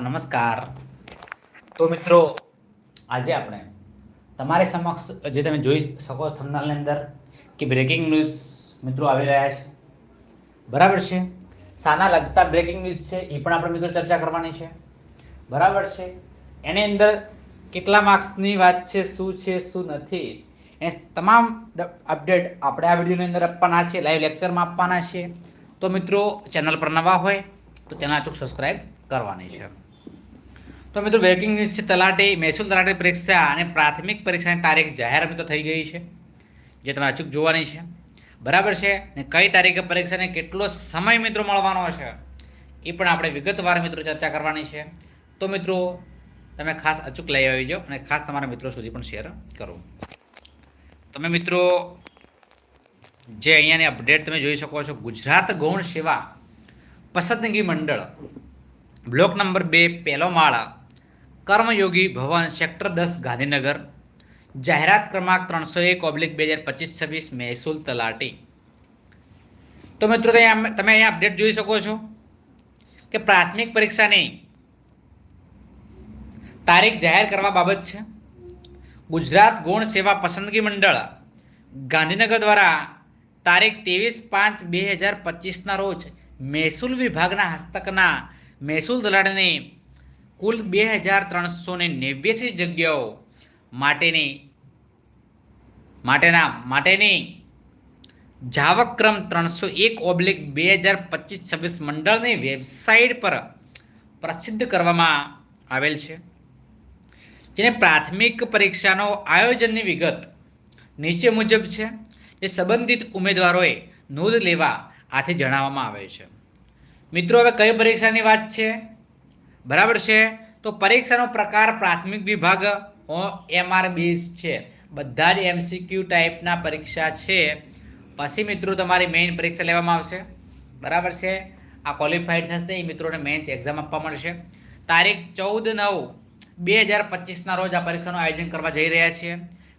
નમસ્કાર. તો મિત્રો, આજે આપણે તમારી સમક્ષ જે તમે જોઈ શકો થંબનેલની અંદર કે બ્રેકિંગ ન્યૂઝ મિત્રો આવી રહ્યા છે. બરાબર છે? સાના લગતા બ્રેકિંગ ન્યૂઝ છે, એ પણ આપણે મિત્રો ચર્ચા કરવાની છે. બરાબર છે? એની અંદર કેટલા માર્ક્સની વાત છે, શું છે, શું નથી, એ તમામ અપડેટ આપણે આ વિડીયોની અંદર આપવાના છે લાઈવ લેક્ચરમાં આપવાના છે. તો મિત્રો ચેનલ પર નવા હોય, તો ચેનલ અચૂક સબસ્ક્રાઈબ કરવાની છે. તો મિત્રો ન્યૂઝ છે, તલાટી, મહેસૂલ તલાટી પરીક્ષા અને પ્રાથમિક પરીક્ષાની તારીખ જાહેર મિત્રો થઈ ગઈ છે, જે તમારે અચૂક જોવાની છે. બરાબર છે? ને કઈ તારીખે પરીક્ષાને કેટલો સમય મિત્રો મળવાનો છે, એ પણ આપણે વિગતવાર મિત્રો ચર્ચા કરવાની છે. તો મિત્રો, તમે ખાસ અચૂક લઈ આવી જાઓ અને ખાસ તમારા મિત્રો સુધી પણ શેર કરો. તમે મિત્રો, જે અહીંયાની અપડેટ તમે જોઈ શકો છો, ગુજરાત ગૌણ સેવા પસંદગી મંડળ, બ્લોક નંબર બે, પહેલો માળા કર્મયોગી ભવન સેક્ટર દસ ગાંધીનગર, જાહેરાત ક્રમાંક ત્રણસો એક ઓબ્લિક બે હજાર પચીસ છવ્વીસ મહેસૂલ તલાટી. તો મિત્રો, તમે અહીંયા અપડેટ જોઈ શકો છો કે પ્રાથમિક પરીક્ષાની તારીખ જાહેર કરવા બાબત છે. ગુજરાત ગુણ સેવા પસંદગી મંડળ ગાંધીનગર દ્વારા તારીખ ત્રેવીસ પાંચ બે હજાર પચીસના રોજ મહેસૂલ વિભાગના હસ્તકના મહેસૂલ દલાળની કુલ બે હજાર ત્રણસો ને નેવ્યાસી જગ્યાઓ માટેની, માટેના, માટેની જાવક્રમ ત્રણસો એક ઓબ્લિક બે હજાર પચીસ છવ્વીસ મંડળની વેબસાઇટ પર પ્રસિદ્ધ કરવામાં આવેલ છે. જેને પ્રાથમિક પરીક્ષાનો આયોજનની વિગત નીચે મુજબ છે. જે સંબંધિત ઉમેદવારોએ નોંધ લેવા આથી જણાવવામાં આવે છે. મિત્રો, હવે કઈ પરીક્ષાની વાત છે? બરાબર છે? તો પરીક્ષાનો પ્રકાર પ્રાથમિક વિભાગ એમઆર બેઝ છે. બધા જ એમસીક્યુ ટાઈપના પરીક્ષા છે. પછી મિત્રો તમારી મેઇન પરીક્ષા લેવામાં આવશે. બરાબર છે? આ ક્વોલિફાઈડ થશે એ મિત્રોને મેઇન્સ એક્ઝામ આપવા મળશે. તારીખ ચૌદ નવ બે હજાર પચીસના રોજ આ પરીક્ષાનું આયોજન કરવા જઈ રહ્યા છીએ.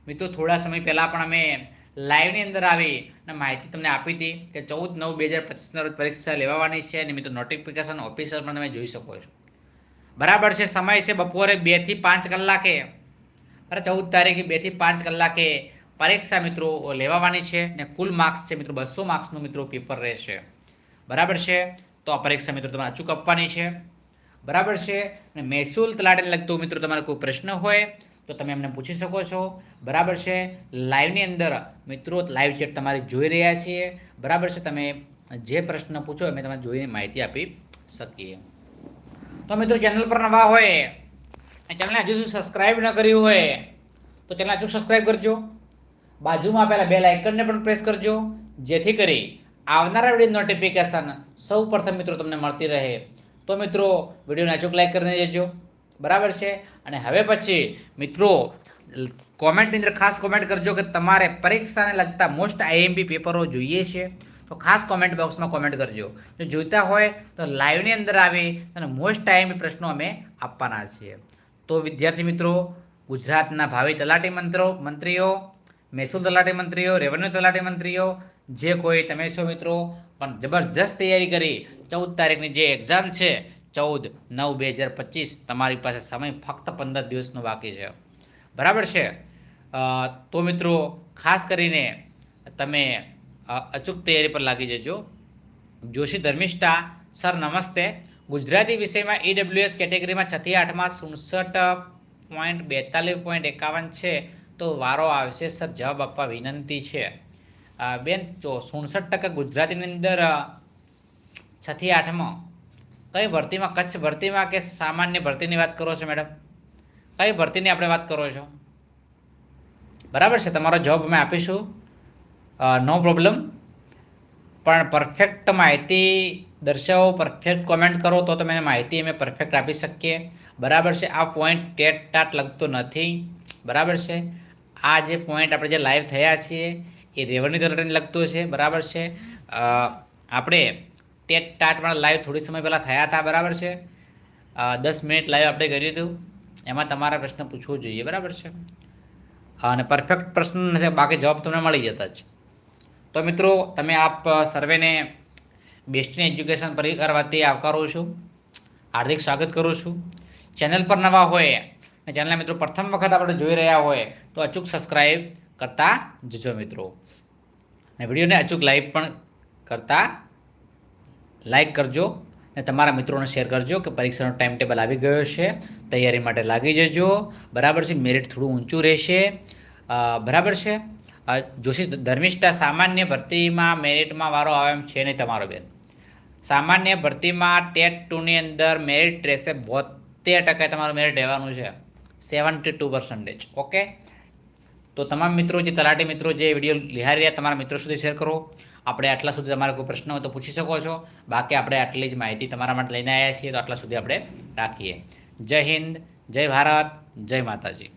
મિત્રો, થોડા સમય પહેલાં પણ અમે લાઈવની અંદર આવી અને માહિતી તમને આપી હતી કે ચૌદ નવ બે હજાર પચીસના રોજ પરીક્ષા લેવાની છે અને મિત્રો નોટિફિકેશન ઓફિસર પણ તમે જોઈ શકો છો. બરાબર છે, સમય છે બપોરે બેથી પાંચ કલાકે. અરે ચૌદ તારીખે બેથી પાંચ કલાકે પરીક્ષા મિત્રો લેવાની છે ને કુલ માર્ક્સ છે મિત્રો બસો માર્ક્સનું મિત્રો પેપર રહેશે. બરાબર છે? તો આ પરીક્ષા મિત્રો તમારે અચૂક આપવાની છે. બરાબર છે? અને મહેસૂલ તલાટીને લગતો મિત્રો તમારે કોઈ પ્રશ્ન હોય તો તમે એમને પૂછી શકો છો. બરાબર છે? લાઈવની અંદર મિત્રો લાઈવ ચેટ તમારે જોઈ રહ્યા છીએ. બરાબર છે? તમે જે પ્રશ્ન પૂછો અમે તમે જોઈને માહિતી આપી શકીએ. તો મિત્રો ચેનલ પર નવા હોય અને ચેનલને હજુ સુધી સબસ્ક્રાઇબ ન કર્યું હોય, તો ચેનલ અચૂક સબસ્ક્રાઇબ કરજો. બાજુમાં આપેલા બે લાઇકનને પણ પ્રેસ કરજો, જેથી કરી આવનારા વીડિયો નોટિફિકેશન સૌ પ્રથમ મિત્રો તમને મળતી રહે. તો મિત્રો વિડીયોને અચૂક લાઈક કરીને જજો બરાબર છે? અને હવે પછી, મિત્રો કોમેન્ટની અંદર ખાસ કોમેન્ટ કરજો કે તમારે પરીક્ષાને લગતા મોસ્ટ આઈએમપી પેપરો જોઈએ છે. તો ખાસ કોમેન્ટ બોક્સમાં કોમેન્ટ કરજો. જો જોઈતા હોય તો લાઈવની અંદર આવી અને મોસ્ટ ટાઈમ પ્રશ્નો અમે આપવાના છીએ. તો વિદ્યાર્થી મિત્રો, ગુજરાતના ભાવિ તલાટી મંત્રો, મંત્રીઓ મહેસૂલ તલાટી મંત્રીઓ રેવન્યુ તલાટી મંત્રીઓ, જે કોઈ તમે છો મિત્રો, પણ જબરજસ્ત તૈયારી કરી, ચૌદ તારીખની જે એક્ઝામ છે, ચૌદ નવ બે હજાર પચીસ, તમારી પાસે સમય ફક્ત પંદર દિવસનો બાકી છે. બરાબર છે? તો મિત્રો, ખાસ કરીને તમે અચૂક તૈયારી પર લાગી જજો. જોશી ધર્મિષ્ઠા, સર નમસ્તે. ગુજરાતી વિષયમાં ઈડબ્લ્યુએસ કેટેગરીમાં છથી આઠમાં સુડસઠ પોઈન્ટ બેતાલીસ પોઈન્ટ એકાવન છે. તો વારો આવશે, સર જવાબ આપવા વિનંતી છે. બેન, તો સુડસઠ ટકા ગુજરાતીની અંદર છથી આઠમાં. કઈ ભરતીમાં, કચ્છ ભરતીમાં કે સામાન્ય ભરતીની વાત કરો છો, મેડમ? કઈ ભરતીની આપણે વાત કરો છો? બરાબર છે, તમારો જવાબ અમે આપીશું. નો પ્રોબ્લેમ પણ પરફેક્ટ માહિતી દર્શાવો પરફેક્ટ કોમેન્ટ કરો તો તમે માહિતી અમે પરફેક્ટ આપી શકીએ. બરાબર છે, આ પોઈન્ટ ટેટ ટાટ લગતો નથી. બરાબર છે, આ જે પોઈન્ટ આપણે જે લાઈવ થયા છીએ, એ રેવન્યુ તલાટીને લગતું છે. બરાબર છે આપણે ટેટ ટાટમાં લાઈવ થોડી સમય પહેલાં થયા હતા. બરાબર છે દસ મિનિટ લાઈવ આપણે કર્યું હતું. એમાં તમારા પ્રશ્ન પૂછવો જોઈએ. બરાબર છે, અને પરફેક્ટ પ્રશ્ન નથી, બાકી જવાબ તમને મળી જતા જ. તો મિત્રો, તમે આપ સર્વેને બેસ્ટની એજ્યુકેશન પરિવાર વતી આવકારું છું. હાર્દિક સ્વાગત કરું છું. ચેનલ પર નવા હોય અને ચેનલના મિત્રો પ્રથમ વખત આપણે જોઈ રહ્યા હોય, તો અચૂક સબસ્ક્રાઈબ કરતા જજો મિત્રો. અને વિડીયોને અચૂક લાઈક પણ કરતા લાઈક કરજો અને તમારા મિત્રોને શેર કરજો કે પરીક્ષાનો ટાઈમ ટેબલ આવી ગયો છે, તૈયારી માટે લાગી જજો. બરાબર છે મેરિટ થોડું ઊંચું રહેશે. બરાબર છે? જોશી ધર્મિષ્ઠા સામાન્ય ભરતીમાં મેરિટમાં વારો આવે એમ છે નહીં તમારો બેન. સામાન્ય ભરતીમાં ટેટ ટુની અંદર મેરિટ રહેશે બોતેર ટકા તમારું મેરિટ રહેવાનું છે. Seventy two percentage okay? તો તમામ મિત્રો જે તલાટી મિત્રો જે વીડિયો નિહાળી રહ્યા તમારા મિત્રો સુધી શેર કરો. આપણે આટલા સુધી તમારે કોઈ પ્રશ્ન હોય તો પૂછી શકો છો. બાકી આપણે આટલી જ માહિતી તમારા માટે લઈને આવ્યા છીએ તો આટલા સુધી આપણે રાખીએ. જય હિન્દ, જય ભારત, જય માતાજી.